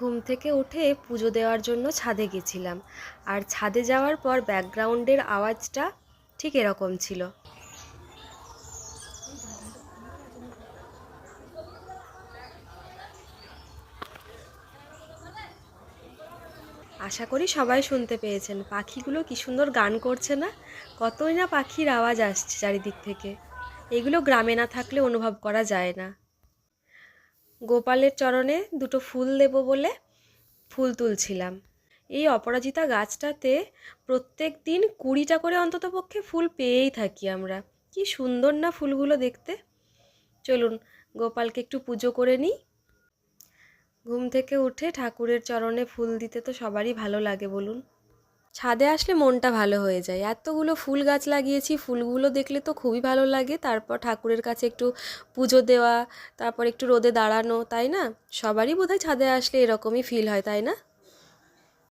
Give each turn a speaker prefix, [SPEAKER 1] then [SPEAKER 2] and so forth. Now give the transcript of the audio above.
[SPEAKER 1] ঘুম থেকে উঠে পুজো দেওয়ার জন্য ছাদে গেছিলাম। আর ছাদে যাওয়ার পর ব্যাকগ্রাউন্ডের আওয়াজটা ঠিক এরকম ছিল। আশা করি সবাই শুনতে পেয়েছেন। পাখিগুলো কি সুন্দর গান করছে না? কতই না পাখির আওয়াজ আসছে চারিদিক থেকে। এগুলো গ্রামে না থাকলে অনুভব করা যায় না। গোপালের চরণে দুটো ফুল দেব বলে ফুল তুলছিলাম। এই অপরাজিতা গাছটাতে প্রত্যেক দিন কুড়িটা করে অন্তত পক্ষে ফুল পেয়েই থাকি আমরা। কি সুন্দর না ফুলগুলো দেখতে। চলুন, গোপালকে একটু পুজো করে নিই। ঘুম থেকে উঠে ঠাকুরের চরণে ফুল দিতে তো সবারই ভালো লাগে বলুন। ছাদে আসলে মনটা ভালো হয়ে যায়। এতগুলো ফুল গাছ লাগিয়েছি, ফুলগুলো দেখলে তো খুবই ভালো লাগে। তারপর ঠাকুরের কাছে একটু পুজো দেওয়া, তারপর একটু রোদে দাঁড়ানো, তাই না? সবারই বোধহয় ছাদে আসলে এরকমই ফিল হয়, তাই না?